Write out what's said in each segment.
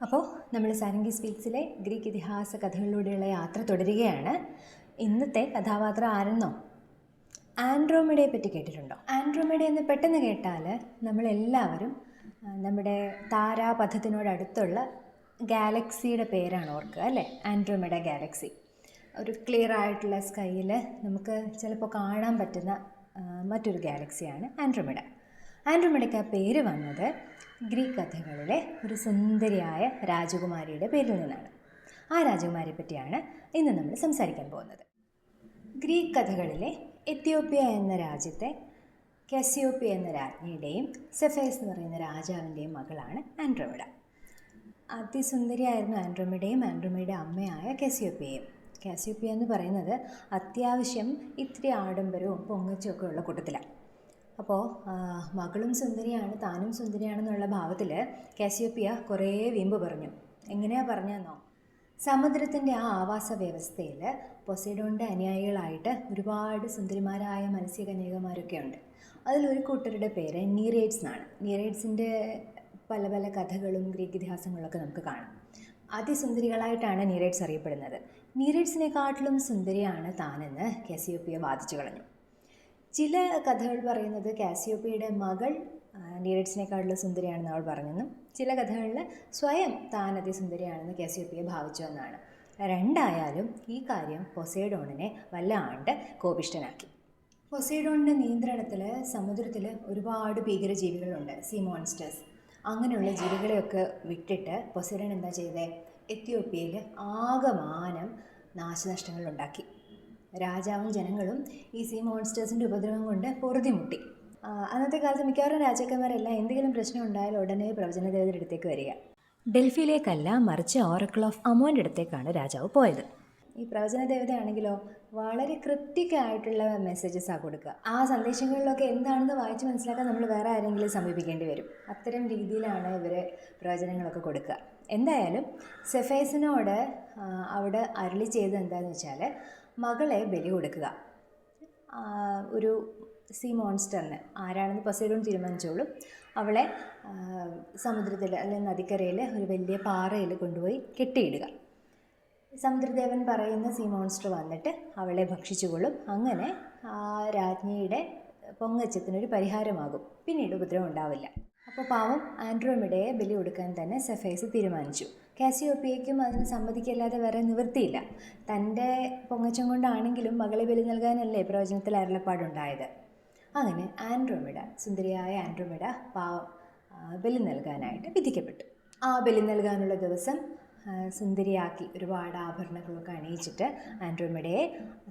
അപ്പോൾ നമ്മൾ സാരംഗി സ്പീക്സിലെ ഗ്രീക്ക് ഇതിഹാസ കഥകളിലൂടെയുള്ള യാത്ര തുടരുകയാണ്. ഇന്നത്തെ കഥാപാത്രം ആരെന്നോ? ആൻഡ്രോമിഡയെ പറ്റി കേട്ടിട്ടുണ്ടോ? ആൻഡ്രോമിഡ എന്ന് പെട്ടെന്ന് കേട്ടാൽ നമ്മളെല്ലാവരും നമ്മുടെ താരാപഥത്തിനോടടുത്തുള്ള ഗാലക്സിയുടെ പേരാണ് ഓർക്കുക അല്ലേ? Andromeda Galaxy. ഒരു ക്ലിയർ ആയിട്ടുള്ള സ്കൈയിൽ നമുക്ക് ചിലപ്പോൾ കാണാൻ പറ്റുന്ന മറ്റൊരു ഗാലക്സിയാണ് ആൻഡ്രോമിഡ. ആൻഡ്രോമിഡയ്ക്ക് ആ പേര് വന്നത് ഗ്രീക്ക് കഥകളിലെ ഒരു സുന്ദരിയായ രാജകുമാരിയുടെ പേരിൽ നിന്നാണ്. ആ രാജകുമാരിയെ പറ്റിയാണ് ഇന്ന് നമ്മൾ സംസാരിക്കാൻ പോകുന്നത്. ഗ്രീക്ക് കഥകളിലെ എത്യോപ്യ എന്ന രാജ്യത്തെ കസിയോപ്യ എന്ന രാജ്ഞിയുടെയും സെഫേസ് എന്ന് പറയുന്ന രാജാവിന്റെയും മകളാണ് ആൻഡ്രോമിഡ അതിസുന്ദരിയായിരുന്നു ആൻഡ്രോമിഡയും ആൻഡ്രോമിഡയുടെ അമ്മയായ കസിയോപ്യയും. കാസിയോപ്യ എന്ന് പറയുന്നത് അത്യാവശ്യം ഇത്തിരി ആഡംബരവും പൊങ്ങച്ചും ഒക്കെ ഉള്ള കൂട്ടത്തിലാണ്. അപ്പോൾ മകളും സുന്ദരിയാണ് താനും സുന്ദരിയാണെന്നുള്ള ഭാവത്തിൽ കാസിയോപ്പിയ കുറേ വീമ്പ് പറഞ്ഞു. എങ്ങനെയാ പറഞ്ഞെന്നോ? സമുദ്രത്തിന്റെ ആ ആവാസ വ്യവസ്ഥയിൽ പൊസൈഡോണിന്റെ അനുയായികളായിട്ട് ഒരുപാട് സുന്ദരിമാരായ മത്സ്യകന്യകമാരൊക്കെ ഉണ്ട് അതിലൊരു കൂട്ടരുടെ പേര് നീറേഡ്സ് എന്നാണ്. നീറേഡ്സിന്റെ പല പല കഥകളും ഗ്രീക്ക് ഇതിഹാസങ്ങളൊക്കെ നമുക്ക് കാണാം. അതിസുന്ദരികളായിട്ടാണ് നീറേഡ്സ് അറിയപ്പെടുന്നത്. നീറേഡ്സിനെക്കാട്ടിലും സുന്ദരിയാണ് താനെന്ന് കാസിയോപ്പിയ വാദിച്ചു കളഞ്ഞു. ചില കഥകൾ പറയുന്നത് കാസിയോപ്പിയുടെ മകൾ നീരഡ്സിനെക്കാളും സുന്ദരിയാണെന്ന് അവൾ പറഞ്ഞെന്നും ചില കഥകളിൽ സ്വയം താൻ അതിസുന്ദരിയാണെന്ന് കാസിയോപ്പിയെ ഭാവിച്ചു എന്നാണ്. രണ്ടായാലും ഈ കാര്യം പൊസൈഡോണിനെ വല്ലാണ്ട് കോപിഷ്ടനാക്കി പൊസൈഡോണിന്റെ നിയന്ത്രണത്തിൽ സമുദ്രത്തിൽ ഒരുപാട് ഭീകരജീവികളുണ്ട് സീ മോൺസ്റ്റേഴ്സ്. അങ്ങനെയുള്ള ജീവികളെയൊക്കെ വിട്ടിട്ട് പൊസൈഡോൺ എന്താ ചെയ്തേ? എത്യോപ്യയിൽ ആകമാനം നാശനഷ്ടങ്ങൾ ഉണ്ടാക്കി രാജാവും ജനങ്ങളും ഈ സീ മോൺസ്റ്റേഴ്സിന്റെ ഉപദ്രവം കൊണ്ട് പൊറുതിമുട്ടി മുട്ടി. അന്നത്തെ കാലത്ത് മിക്കവാറും രാജാക്കന്മാരെല്ലാം എന്തെങ്കിലും പ്രശ്നം ഉണ്ടായാൽ ഉടനെ പ്രവചന ദേവതയുടെ അടുത്തേക്ക് വരിക. ഡൽഹിയിലേക്കല്ല മറിച്ച് ഓറക്കിൾ ഓഫ് അമോന്റെ അടുത്തേക്കാണ് രാജാവ് പോയത്. ഈ പ്രവചന ദേവതയാണെങ്കിലോ വളരെ ക്രിപ്റ്റിക് ആയിട്ടുള്ള മെസ്സേജസാണ് കൊടുക്കുക. ആ സന്ദേശങ്ങളിലൊക്കെ എന്താണെന്ന് വായിച്ച് മനസ്സിലാക്കാൻ നമ്മൾ വേറെ ആരെങ്കിലും സമീപിക്കേണ്ടി വരും. അത്തരം രീതിയിലാണ് ഇവർ പ്രവചനങ്ങളൊക്കെ കൊടുക്കുക. എന്തായാലും സെഫേസിനോട് അവിടെ അരളി ചെയ്തത് എന്താണെന്ന് വെച്ചാൽ മകളെ ബലി കൊടുക്കുക ഒരു സീ മോൺസ്റ്ററിന് ആരാണെന്ന് പസൈഡോൺ തീരുമാനിച്ചോളും. അവളെ സമുദ്രത്തിൽ അല്ലെങ്കിൽ നദിക്കരയിൽ ഒരു വലിയ പാറയിൽ കൊണ്ടുപോയി കെട്ടിയിടുക. സമുദ്രദേവൻ പറയുന്ന സീ മോൺസ്റ്റർ വന്നിട്ട് അവളെ ഭക്ഷിച്ചുകൊള്ളും. അങ്ങനെ ആ രാജ്ഞിയുടെ പൊങ്ങച്ചത്തിനൊരു പരിഹാരമാകും. പിന്നീട് ഉപദ്രവം ഉണ്ടാവില്ല. അപ്പോൾ പാവം ആൻഡ്രോമിഡയെ ബലി കൊടുക്കാൻ തന്നെ സെഫേസ് തീരുമാനിച്ചു. കാസിയോപ്പിയയ്ക്കും അതിന് സമ്മതിക്കല്ലാതെ വേറെ നിവൃത്തിയില്ല. തന്റെ പൊങ്ങച്ചം കൊണ്ടാണെങ്കിലും മകളെ ബലി നൽകാനല്ലേ പ്രവചനത്തിൽ അരുളപ്പാടുണ്ടായത്. അങ്ങനെ ആൻഡ്രോമിഡ സുന്ദരിയായ ആൻഡ്രോമിഡ പാവം ബലി നൽകാനായിട്ട് വിധിക്കപ്പെട്ടു. ആ ബലി നൽകാനുള്ള ദിവസം സുന്ദരിയാക്കി ഒരുപാട് ആഭരണങ്ങളൊക്കെ അണിയിച്ചിട്ട് ആൻഡ്രോമിഡയെ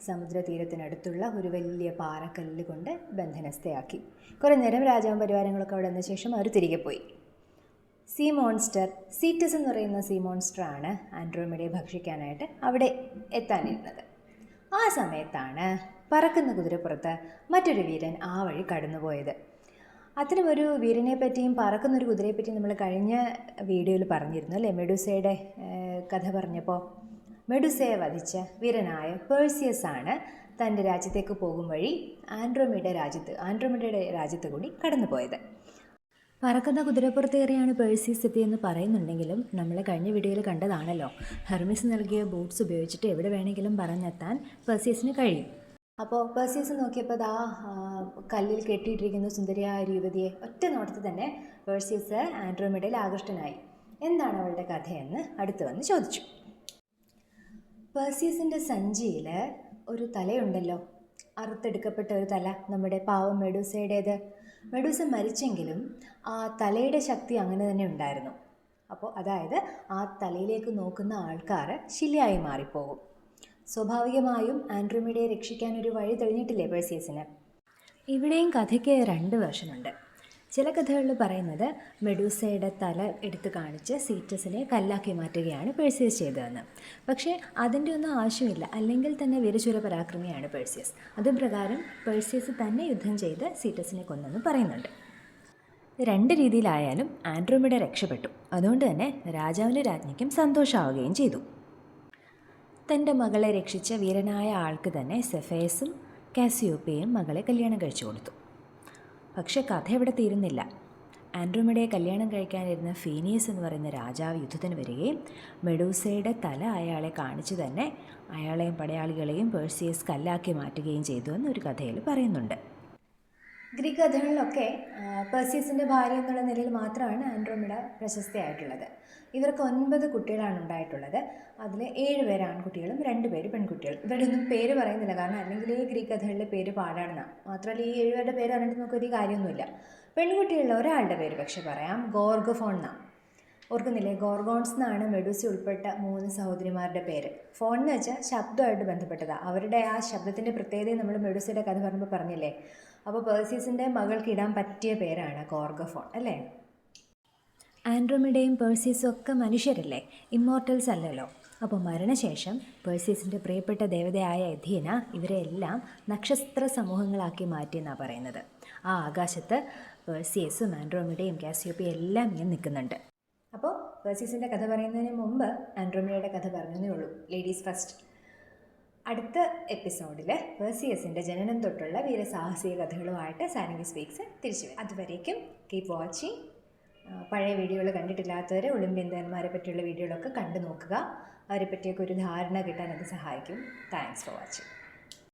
സമുദ്രതീരത്തിനടുത്തുള്ള ഒരു വലിയ പാറക്കല്ല് കൊണ്ട് ബന്ധനസ്ഥയാക്കി. കുറേ നേരം രാജാവും പരിവാരങ്ങളൊക്കെ അവിടെ വന്ന ശേഷം അവർ തിരികെ പോയി. സീ മോൺസ്റ്റർ സീറ്റസ് എന്ന് പറയുന്ന സീ മോൺസ്റ്ററാണ് ആൻഡ്രോമിഡയെ ഭക്ഷിക്കാനായിട്ട് അവിടെ എത്താനിരുന്നത്. ആ സമയത്താണ് പറക്കുന്ന കുതിരപ്പുറത്ത് മറ്റൊരു വീരൻ ആ വഴി കടന്നുപോയത്. അത്തരമൊരു വീരനെ പറ്റിയും പറക്കുന്നൊരു കുതിരയെ പറ്റിയും നമ്മൾ കഴിഞ്ഞ വീഡിയോയിൽ പറഞ്ഞിരുന്നു അല്ലേ? മെഡുസയുടെ കഥ പറഞ്ഞപ്പോൾ. മെഡുസയെ വധിച്ച വീരനായ പേഴ്സിയസ് ആണ് തന്റെ രാജ്യത്തേക്ക് പോകും വഴി ആൻഡ്രോമിയുടെ രാജ്യത്ത് ആൻഡ്രോമിഡയുടെ രാജ്യത്ത് കൂടി കടന്നുപോയത്. പറക്കുന്ന കുതിരപ്പുറത്തേറിയാണ് പേഴ്സീസ് എന്ന് പറയുന്നുണ്ടെങ്കിലും നമ്മൾ കഴിഞ്ഞ വീഡിയോയിൽ കണ്ടതാണല്ലോ. ഹെർമിസ് നൽകിയ ബൂട്ട്സ് ഉപയോഗിച്ചിട്ട് എവിടെ വേണമെങ്കിലും പറഞ്ഞെത്താൻ പേഴ്സീസിന് കഴിയും. അപ്പോൾ പേഴ്സീസ് നോക്കിയപ്പോൾ ആ, കല്ലിൽ കെട്ടിയിട്ടിരിക്കുന്ന സുന്ദരിയായ ഒരു യുവതിയെ ഒറ്റ നോട്ടത്തിൽ തന്നെ പേഴ്സീസ് ആൻഡ്രോമിഡയിൽ ആകൃഷ്ടനായി. എന്താണ് അവളുടെ കഥയെന്ന് അടുത്ത് വന്ന് ചോദിച്ചു. പേഴ്സീസിന്റെ സഞ്ചിയിൽ ഒരു തലയുണ്ടല്ലോ. അറുത്തെടുക്കപ്പെട്ട ഒരു തല നമ്മുടെ പാവം മെഡൂസയുടേത്. മെഡൂസ മരിച്ചെങ്കിലും ആ തലയുടെ ശക്തി അങ്ങനെ തന്നെ ഉണ്ടായിരുന്നു. അപ്പോൾ അതായത് ആ തലയിലേക്ക് നോക്കുന്ന ആൾക്കാർ ശിലയായി മാറിപ്പോകും. സ്വാഭാവികമായും ആൻഡ്രോമിഡയെ രക്ഷിക്കാൻ ഒരു വഴി തെളിഞ്ഞിട്ടില്ലേ പേഴ്സീസിന് ഇവിടെയും കഥയ്ക്ക് രണ്ട് വേർഷനുണ്ട്. ചില കഥകളിൽ പറയുന്നത് മെഡൂസയുടെ തല എടുത്തു കാണിച്ച് സീറ്റസിനെ കല്ലാക്കി മാറ്റുകയാണ് പേഴ്സിയസ് ചെയ്തതെന്ന്. പക്ഷേ അതിന്റെ ഒന്നും ആവശ്യമില്ല. അല്ലെങ്കിൽ തന്നെ വിരചുര പരാക്രമിയാണ് പേഴ്സിയസ്. അതുപ്രകാരം പേഴ്സിയസ് തന്നെ യുദ്ധം ചെയ്ത് സീറ്റസിനെ കൊന്നെന്ന് പറയുന്നുണ്ട്. രണ്ട് രീതിയിലായാലും ആൻഡ്രോമിഡ രക്ഷപ്പെട്ടു. അതുകൊണ്ട് തന്നെ രാജാവിന് രാജ്ഞിക്കും സന്തോഷമാവുകയും ചെയ്തു. തന്റെ മകളെ രക്ഷിച്ച വീരനായ ആൾക്ക് തന്നെ സെഫേസും കാസിയോപ്പയും മകളെ കല്യാണം കഴിച്ചു കൊടുത്തു. പക്ഷേ കഥ ഇവിടെ തീരുന്നില്ല. ആൻഡ്രോമിഡയെ കല്യാണം കഴിക്കാനിരുന്ന ഫീനിയസ് എന്ന് പറയുന്ന രാജാവ് യുദ്ധത്തിന് വരികയും മെഡൂസയുടെ തല അയാളെ കാണിച്ചു തന്നെ അയാളെയും പടയാളികളെയും പേഴ്സിയസ് കല്ലാക്കി മാറ്റുകയും ചെയ്തു എന്നൊരു കഥയിൽ പറയുന്നുണ്ട്. ഗ്രീക്ക് കഥകളിലൊക്കെ പെർസീസിന്റെ ഭാര്യ എന്നുള്ള നിലയിൽ മാത്രമാണ് ആൻഡ്രോമിഡ പ്രശസ്തയായിട്ടുള്ളത്. ഇവർക്ക് ഒൻപത് കുട്ടികളാണ് ഉണ്ടായിട്ടുള്ളത്. അതിൽ ഏഴ് പേര് ആൺകുട്ടികളും രണ്ട് പേര് പെൺകുട്ടികളും. ഇവരുടെ ഒന്നും പേര് പറയുന്നില്ല. കാരണം അല്ലെങ്കിൽ ഈ ഗ്രീക്ക് കഥകളിലെ പേര് പാടാണെന്ന. മാത്രമല്ല ഈ ഏഴുപേരുടെ പേര് പറഞ്ഞിട്ട് നമുക്കൊരു കാര്യമൊന്നുമില്ല. പെൺകുട്ടികളിൽ ഒരാളുടെ പേര് പക്ഷെ പറയാം. ഗോർഗഫോൺ എന്നാണ് ഓർക്കുന്നില്ലേ? ഗോർഗോൺസ് എന്നാണ് മെഡൂസി ഉൾപ്പെട്ട മൂന്ന് സഹോദരിമാരുടെ പേര്. ഫോൺ എന്ന് വെച്ചാൽ ശബ്ദമായിട്ട് ബന്ധപ്പെട്ടതാണ് അവരുടെ ആ ശബ്ദത്തിന്റെ പ്രത്യേകതയും നമ്മൾ മെഡൂസിയുടെ കഥ പറയുമ്പോൾ പറഞ്ഞില്ലേ? അപ്പോൾ പേഴ്സീസിന്റെ മകൾക്ക് ഇടാൻ പറ്റിയ പേരാണ് ഗോർഗഫോൺ അല്ലേ? ആൻഡ്രോമിഡയും പേഴ്സീസും ഒക്കെ മനുഷ്യരല്ലേ? ഇമ്മോർട്ടൽസ് അല്ലല്ലോ. അപ്പോൾ മരണശേഷം പേഴ്സീസിന്റെ പ്രിയപ്പെട്ട ദേവതയായ എഥീന ഇവരെല്ലാം നക്ഷത്ര സമൂഹങ്ങളാക്കി മാറ്റിയെന്നാണ് പറയുന്നത്. ആ ആകാശത്ത് പേഴ്സിയസും ആൻഡ്രോമിഡയും കാസിയോപ്പിയും എല്ലാം ഇങ്ങനെ നിൽക്കുന്നുണ്ട്. അപ്പോൾ പേഴ്സീസിന്റെ കഥ പറയുന്നതിന് മുമ്പ് ആൻഡ്രോമിയയുടെ കഥ പറഞ്ഞതേ ഉള്ളൂ. ലേഡീസ് ഫസ്റ്റ് അടുത്ത എപ്പിസോഡിൽ പേഴ്സിയസിന്റെ ജനനം തൊട്ടുള്ള വീരസാഹസിക കഥകളുമായിട്ട് സാരംഗി സ്പീക്സ് തിരിച്ചു വരും. അതുവരേക്കും കീപ് വാച്ചിങ് പഴയ വീഡിയോകൾ കണ്ടിട്ടില്ലാത്തവർ ഒളിമ്പ്യൻ പറ്റിയുള്ള വീഡിയോകളൊക്കെ കണ്ടു നോക്കുക. അവരെ പറ്റിയൊക്കെ ഒരു ധാരണ കിട്ടാൻ അത് സഹായിക്കും. Thanks for watching